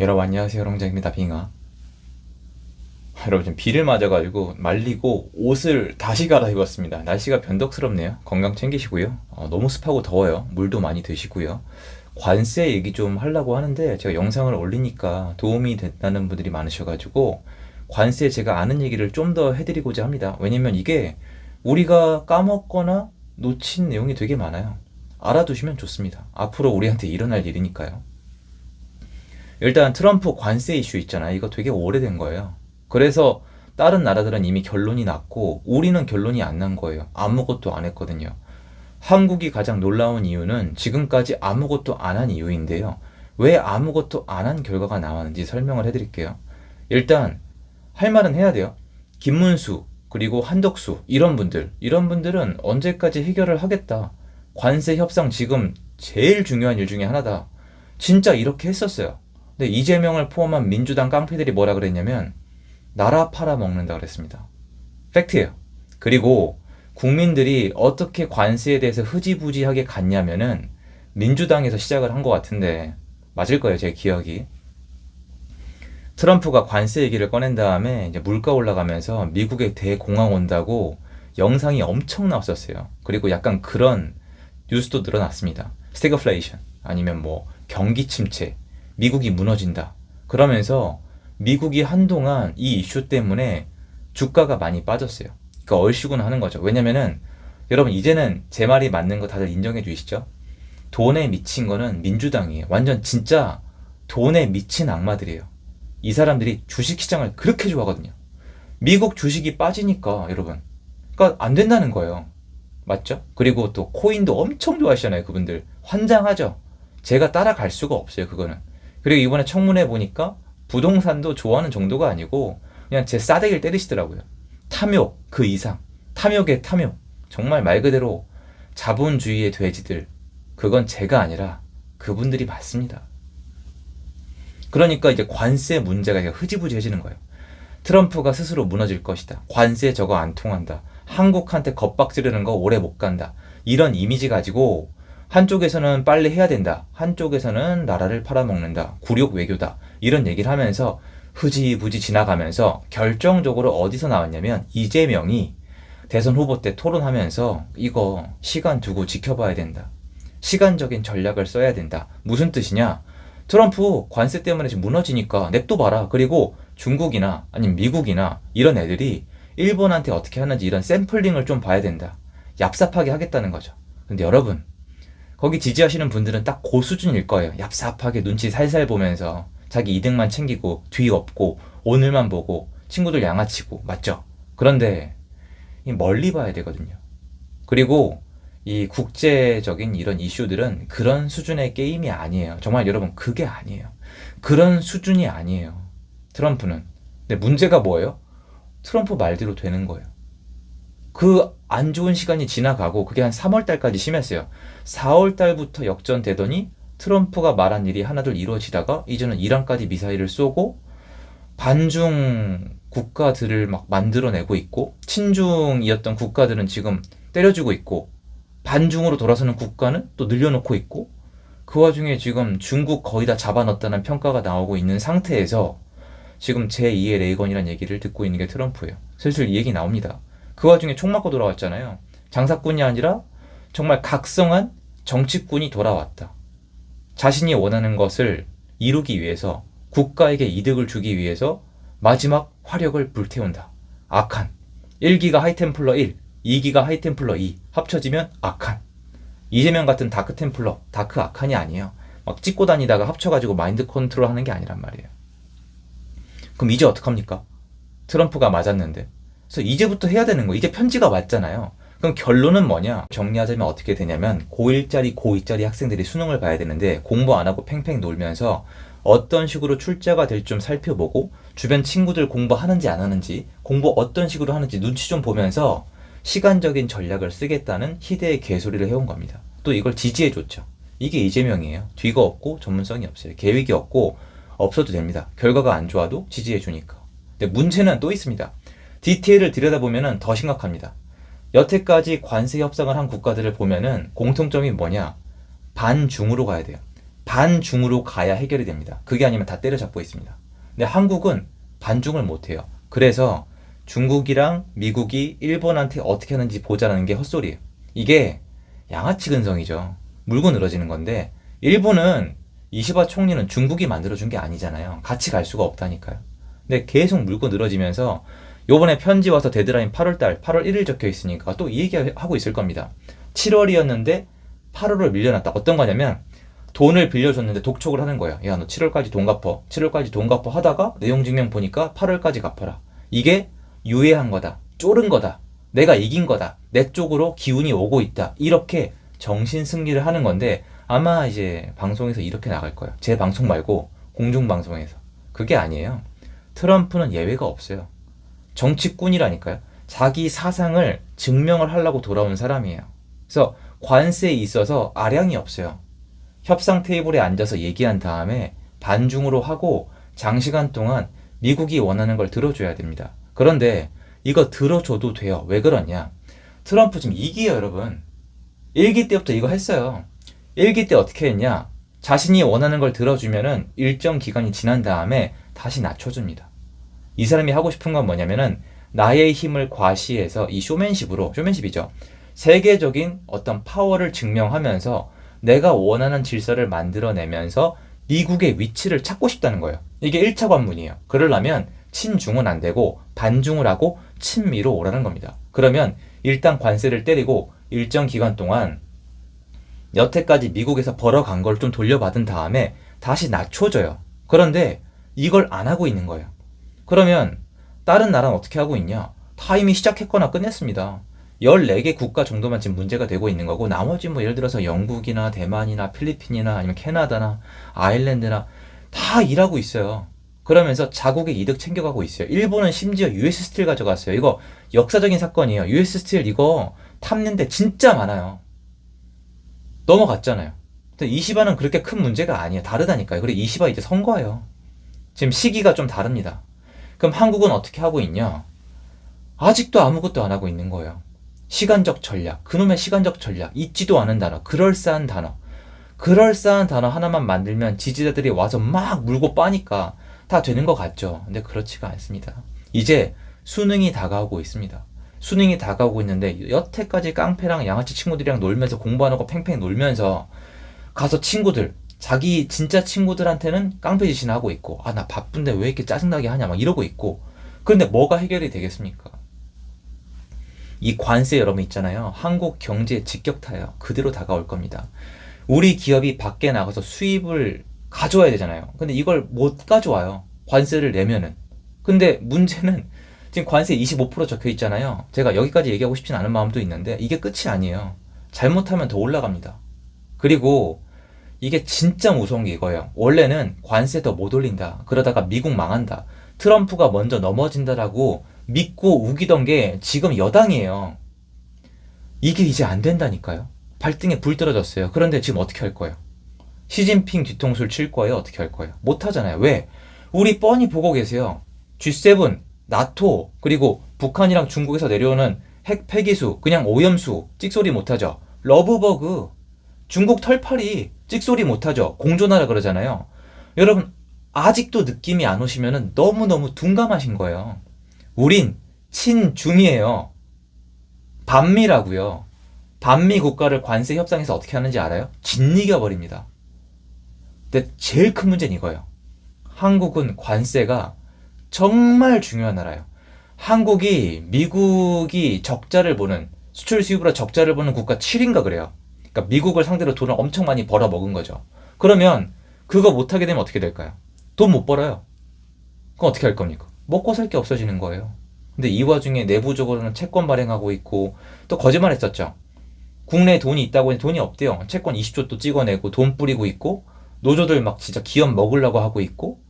여러분 안녕하세요. 롱장입니다. 빙하. 여러분 지금 비를 맞아가지고 말리고 옷을 다시 갈아입었습니다. 날씨가 변덕스럽네요. 건강 챙기시고요. 어, 너무 습하고 더워요. 물도 많이 드시고요. 관세 얘기 좀 하려고 하는데 제가 영상을 올리니까 도움이 된다는 분들이 많으셔가지고 관세 제가 아는 얘기를 좀 더 해드리고자 합니다. 왜냐면 이게 우리가 까먹거나 놓친 내용이 되게 많아요. 알아두시면 좋습니다. 앞으로 우리한테 일어날 일이니까요 일단 트럼프 관세 이슈 있잖아요. 이거 되게 오래된 거예요. 그래서 다른 나라들은 이미 결론이 났고 우리는 결론이 안 난 거예요. 아무것도 안 했거든요. 한국이 가장 놀라운 이유는 지금까지 아무것도 안 한 이유인데요. 왜 아무것도 안 한 결과가 나왔는지 설명을 해드릴게요. 일단 할 말은 해야 돼요. 김문수 그리고 한덕수 이런 분들 이런 분들은 언제까지 해결을 하겠다. 관세 협상 지금 제일 중요한 일 중에 하나다. 진짜 이렇게 했었어요. 근데 이재명을 포함한 민주당 깡패들이 뭐라 그랬냐면 나라 팔아먹는다 그랬습니다. 팩트예요. 그리고 국민들이 어떻게 관세에 대해서 흐지부지하게 갔냐면은 민주당에서 시작을 한 것 같은데 맞을 거예요, 제 기억이. 트럼프가 관세 얘기를 꺼낸 다음에 이제 물가 올라가면서 미국에 대공황 온다고 영상이 엄청 나왔었어요. 그리고 약간 그런 뉴스도 늘어났습니다. 스태그플레이션 아니면 뭐 경기 침체 미국이 무너진다. 그러면서 미국이 한동안 이 이슈 때문에 주가가 많이 빠졌어요. 그러니까 얼씨구나 하는 거죠. 왜냐면은 여러분 이제는 제 말이 맞는 거 다들 인정해 주시죠? 돈에 미친 거는 민주당이에요. 완전 진짜 돈에 미친 악마들이에요. 이 사람들이 주식시장을 그렇게 좋아하거든요. 미국 주식이 빠지니까 여러분. 그러니까 안 된다는 거예요. 맞죠? 그리고 또 코인도 엄청 좋아하시잖아요. 그분들. 환장하죠. 제가 따라갈 수가 없어요. 그거는. 그리고 이번에 청문회 보니까 부동산도 좋아하는 정도가 아니고 그냥 제 싸대기를 때리시더라고요. 탐욕 그 이상 탐욕의 탐욕 정말 말 그대로 자본주의의 돼지들 그건 제가 아니라 그분들이 맞습니다. 그러니까 이제 관세 문제가 흐지부지해지는 거예요. 트럼프가 스스로 무너질 것이다. 관세 저거 안 통한다. 한국한테 겁박지르는 거 오래 못 간다. 이런 이미지 가지고 한쪽에서는 빨리 해야 된다. 한쪽에서는 나라를 팔아먹는다. 굴욕 외교다. 이런 얘기를 하면서 흐지부지 지나가면서 결정적으로 어디서 나왔냐면 이재명이 대선 후보 때 토론하면서 이거 시간 두고 지켜봐야 된다. 시간적인 전략을 써야 된다. 무슨 뜻이냐? 트럼프 관세 때문에 지금 무너지니까 냅둬봐라. 그리고 중국이나 아니면 미국이나 이런 애들이 일본한테 어떻게 하는지 이런 샘플링을 좀 봐야 된다. 얍삽하게 하겠다는 거죠. 근데 여러분, 거기 지지하시는 분들은 딱 그 수준일 거예요. 얍삽하게 눈치 살살 보면서 자기 이득만 챙기고 뒤 없고 오늘만 보고 친구들 양아치고 맞죠? 그런데 멀리 봐야 되거든요. 그리고 이 국제적인 이런 이슈들은 그런 수준의 게임이 아니에요. 정말 여러분 그게 아니에요. 그런 수준이 아니에요. 트럼프는. 근데 문제가 뭐예요? 트럼프 말대로 되는 거예요. 그 안 좋은 시간이 지나가고 그게 한 3월 달까지 심했어요. 4월 달부터 역전되더니 트럼프가 말한 일이 하나둘 이루어지다가 이제는 이란까지 미사일을 쏘고 반중 국가들을 막 만들어내고 있고 친중이었던 국가들은 지금 때려주고 있고 반중으로 돌아서는 국가는 또 늘려놓고 있고 그 와중에 지금 중국 거의 다 잡아넣었다는 평가가 나오고 있는 상태에서 지금 제2의 레이건이라는 얘기를 듣고 있는 게 트럼프예요. 슬슬 이 얘기 나옵니다. 그 와중에 총 맞고 돌아왔잖아요. 장사꾼이 아니라 정말 각성한 정치꾼이 돌아왔다. 자신이 원하는 것을 이루기 위해서 국가에게 이득을 주기 위해서 마지막 화력을 불태운다. 악한. 1기가 하이템플러 1, 2기가 하이템플러 2 합쳐지면 악한. 이재명 같은 다크템플러, 다크 악한이 아니에요. 막 찍고 다니다가 합쳐가지고 마인드 컨트롤 하는 게 아니란 말이에요. 그럼 이제 어떡합니까? 트럼프가 맞았는데. 그래서 이제부터 해야 되는 거. 이제 편지가 왔잖아요. 그럼 결론은 뭐냐? 정리하자면 어떻게 되냐면 고1짜리, 고2짜리 학생들이 수능을 봐야 되는데 공부 안 하고 팽팽 놀면서 어떤 식으로 출제가 될 좀 살펴보고 주변 친구들 공부하는지 안 하는지 공부 어떤 식으로 하는지 눈치 좀 보면서 시간적인 전략을 쓰겠다는 희대의 개소리를 해온 겁니다. 또 이걸 지지해 줬죠. 이게 이재명이에요. 뒤가 없고 전문성이 없어요. 계획이 없고 없어도 됩니다. 결과가 안 좋아도 지지해 주니까. 근데 문제는 또 있습니다. 디테일을 들여다보면 더 심각합니다. 여태까지 관세 협상을 한 국가들을 보면은 공통점이 뭐냐? 반중으로 가야 돼요. 반중으로 가야 해결이 됩니다. 그게 아니면 다 때려잡고 있습니다. 근데 한국은 반중을 못해요. 그래서 중국이랑 미국이 일본한테 어떻게 하는지 보자는 게 헛소리예요. 이게 양아치 근성이죠. 물고 늘어지는 건데 일본은 이시바 총리는 중국이 만들어준 게 아니잖아요. 같이 갈 수가 없다니까요. 근데 계속 물고 늘어지면서 요번에 편지 와서 데드라인 8월달 8월 1일 적혀 있으니까 또 이 얘기 하고 있을 겁니다. 7월이었는데 8월을 밀려났다. 어떤 거냐면 돈을 빌려줬는데 독촉을 하는 거야. 야, 너 7월까지 돈 갚어. 7월까지 돈 갚어 하다가 내용 증명 보니까 8월까지 갚아라. 이게 유예한 거다. 쫄은 거다. 내가 이긴 거다. 내 쪽으로 기운이 오고 있다. 이렇게 정신 승리를 하는 건데 아마 이제 방송에서 이렇게 나갈 거예요. 제 방송 말고 공중 방송에서. 그게 아니에요. 트럼프는 예외가 없어요. 정치꾼이라니까요. 자기 사상을 증명을 하려고 돌아온 사람이에요. 그래서 관세에 있어서 아량이 없어요. 협상 테이블에 앉아서 얘기한 다음에 반중으로 하고 장시간 동안 미국이 원하는 걸 들어줘야 됩니다. 그런데 이거 들어줘도 돼요. 왜 그러냐? 트럼프 지금 2기예요, 여러분. 1기 때부터 이거 했어요. 1기 때 어떻게 했냐? 자신이 원하는 걸 들어주면은 일정 기간이 지난 다음에 다시 낮춰줍니다. 이 사람이 하고 싶은 건 뭐냐면은 나의 힘을 과시해서 이 쇼맨십으로, 쇼맨십이죠. 세계적인 어떤 파워를 증명하면서 내가 원하는 질서를 만들어내면서 미국의 위치를 찾고 싶다는 거예요. 이게 1차 관문이에요. 그러려면 친중은 안 되고 반중을 하고 친미로 오라는 겁니다. 그러면 일단 관세를 때리고 일정 기간 동안 여태까지 미국에서 벌어간 걸 좀 돌려받은 다음에 다시 낮춰줘요. 그런데 이걸 안 하고 있는 거예요. 그러면 다른 나라는 어떻게 하고 있냐? 다 이미 시작했거나 끝냈습니다. 14개 국가 정도만 지금 문제가 되고 있는 거고 나머지 뭐 예를 들어서 영국이나 대만이나 필리핀이나 아니면 캐나다나 아일랜드나 다 일하고 있어요. 그러면서 자국의 이득 챙겨가고 있어요. 일본은 심지어 US 스틸 가져갔어요. 이거 역사적인 사건이에요. US 스틸 이거 탐는데 진짜 많아요. 넘어갔잖아요. 근데 이시바는 그렇게 큰 문제가 아니에요. 다르다니까요. 그리고 이시바 이제 선거예요. 지금 시기가 좀 다릅니다. 그럼 한국은 어떻게 하고 있냐? 아직도 아무것도 안 하고 있는 거예요. 시간적 전략, 그놈의 시간적 전략, 잊지도 않은 단어, 그럴싸한 단어. 그럴싸한 단어 하나만 만들면 지지자들이 와서 막 물고 빠니까 다 되는 것 같죠. 근데 그렇지가 않습니다. 이제 수능이 다가오고 있습니다. 수능이 다가오고 있는데 여태까지 깡패랑 양아치 친구들이랑 놀면서 공부하는 거 팽팽 놀면서 가서 친구들 자기 진짜 친구들한테는 깡패 짓이나 하고 있고 아 나 바쁜데 왜 이렇게 짜증나게 하냐 막 이러고 있고 그런데 뭐가 해결이 되겠습니까? 이 관세 여러분 있잖아요. 한국 경제에 직격타예요. 그대로 다가올 겁니다. 우리 기업이 밖에 나가서 수입을 가져와야 되잖아요. 근데 이걸 못 가져와요. 관세를 내면은. 근데 문제는 지금 관세 25% 적혀 있잖아요. 제가 여기까지 얘기하고 싶진 않은 마음도 있는데 이게 끝이 아니에요. 잘못하면 더 올라갑니다. 그리고 이게 진짜 무서운 게 이거예요. 원래는 관세 더 못 올린다. 그러다가 미국 망한다. 트럼프가 먼저 넘어진다라고 믿고 우기던 게 지금 여당이에요. 이게 이제 안 된다니까요. 발등에 불 떨어졌어요. 그런데 지금 어떻게 할 거예요? 시진핑 뒤통수를 칠 거예요? 어떻게 할 거예요? 못 하잖아요. 왜? 우리 뻔히 보고 계세요. G7, 나토, 그리고 북한이랑 중국에서 내려오는 핵 폐기수, 그냥 오염수, 찍소리 못 하죠. 러브버그, 중국 털파리, 찍소리 못 하죠. 공존하라 그러잖아요. 여러분, 아직도 느낌이 안 오시면은 너무너무 둔감하신 거예요. 우린 친중이에요. 반미라고요. 반미 국가를 관세 협상에서 어떻게 하는지 알아요? 진이겨 버립니다. 근데 제일 큰 문제는 이거예요. 한국은 관세가 정말 중요한 나라예요. 한국이 미국이 적자를 보는 수출 수입으로 적자를 보는 국가 7인가 그래요. 그러니까 미국을 상대로 돈을 엄청 많이 벌어 먹은 거죠. 그러면 그거 못 하게 되면 어떻게 될까요? 돈 못 벌어요. 그럼 어떻게 할 겁니까? 먹고 살 게 없어지는 거예요. 근데 이 와중에 내부적으로는 채권 발행하고 있고 또 거짓말 했었죠. 국내에 돈이 있다고 했는데 돈이 없대요. 채권 20조 또 찍어내고 돈 뿌리고 있고 노조들 막 진짜 기업 먹으려고 하고 있고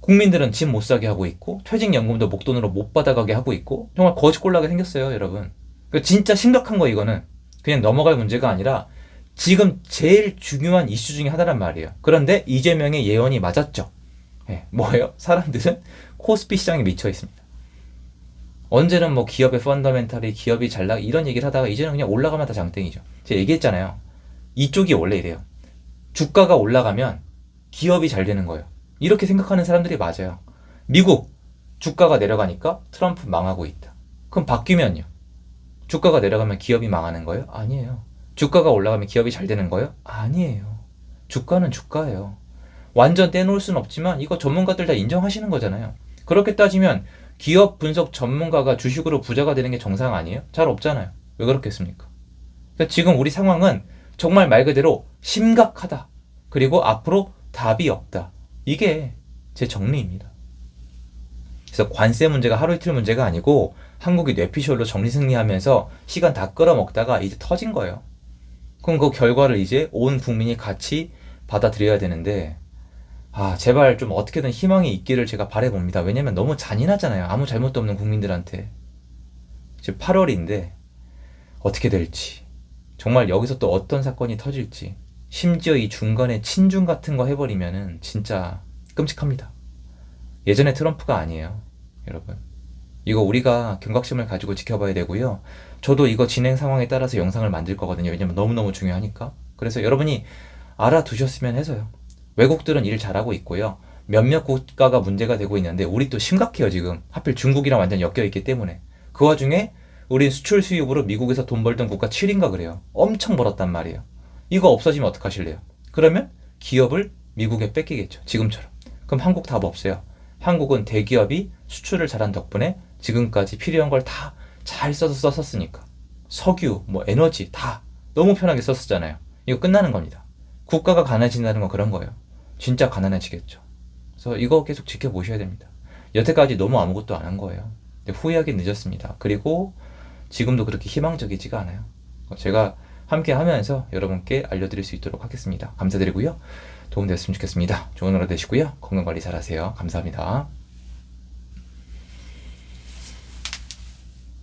국민들은 집 못 사게 하고 있고 퇴직연금도 목돈으로 못 받아가게 하고 있고 정말 거짓골라게 생겼어요 여러분 그 진짜 심각한 거 이거는 그냥 넘어갈 문제가 아니라 지금 제일 중요한 이슈 중에 하나란 말이에요 그런데 이재명의 예언이 맞았죠 예, 뭐예요? 사람들은 코스피 시장에 미쳐 있습니다 언제는 뭐 기업의 펀더멘탈이 기업이 잘나 이런 얘기를 하다가 이제는 그냥 올라가면 다 장땡이죠 제가 얘기했잖아요 이쪽이 원래 이래요 주가가 올라가면 기업이 잘 되는 거예요. 이렇게 생각하는 사람들이 맞아요. 미국 주가가 내려가니까 트럼프 망하고 있다. 그럼 바뀌면요. 주가가 내려가면 기업이 망하는 거예요? 아니에요. 주가가 올라가면 기업이 잘 되는 거예요? 아니에요. 주가는 주가예요. 완전 떼놓을 수는 없지만 이거 전문가들 다 인정하시는 거잖아요. 그렇게 따지면 기업 분석 전문가가 주식으로 부자가 되는 게 정상 아니에요? 잘 없잖아요. 왜 그렇겠습니까? 그러니까 지금 우리 상황은 정말 말 그대로 심각하다. 그리고 앞으로 답이 없다. 이게 제 정리입니다. 그래서 관세 문제가 하루 이틀 문제가 아니고 한국이 뇌피셜로 정리 승리하면서 시간 다 끌어먹다가 이제 터진 거예요. 그럼 그 결과를 이제 온 국민이 같이 받아들여야 되는데 아 제발 좀 어떻게든 희망이 있기를 제가 바래봅니다. 왜냐면 너무 잔인하잖아요. 아무 잘못도 없는 국민들한테 지금 8월인데 어떻게 될지 정말 여기서 또 어떤 사건이 터질지 심지어 이 중간에 친중 같은 거 해버리면은 진짜 끔찍합니다. 예전에 트럼프가 아니에요. 여러분. 이거 우리가 경각심을 가지고 지켜봐야 되고요. 저도 이거 진행 상황에 따라서 영상을 만들 거거든요. 왜냐면 너무너무 중요하니까. 그래서 여러분이 알아두셨으면 해서요. 외국들은 일 잘하고 있고요. 몇몇 국가가 문제가 되고 있는데 우리 또 심각해요 지금. 하필 중국이랑 완전 엮여 있기 때문에. 그 와중에 우린 수출 수입으로 미국에서 돈 벌던 국가 7인가 그래요. 엄청 벌었단 말이에요. 이거 없어지면 어떡하실래요? 그러면 기업을 미국에 뺏기겠죠. 지금처럼. 그럼 한국 답 없어요. 한국은 대기업이 수출을 잘한 덕분에 지금까지 필요한 걸 다 잘 써서 썼으니까. 석유, 뭐 에너지 다 너무 편하게 썼었잖아요. 이거 끝나는 겁니다. 국가가 가난해진다는 건 그런 거예요. 진짜 가난해지겠죠. 그래서 이거 계속 지켜보셔야 됩니다. 여태까지 너무 아무것도 안 한 거예요. 후회하기 늦었습니다. 그리고 지금도 그렇게 희망적이지가 않아요. 제가 함께 하면서 여러분께 알려드릴 수 있도록 하겠습니다. 감사드리고요. 도움됐으면 좋겠습니다. 좋은 하루 되시고요. 건강관리 잘하세요. 감사합니다.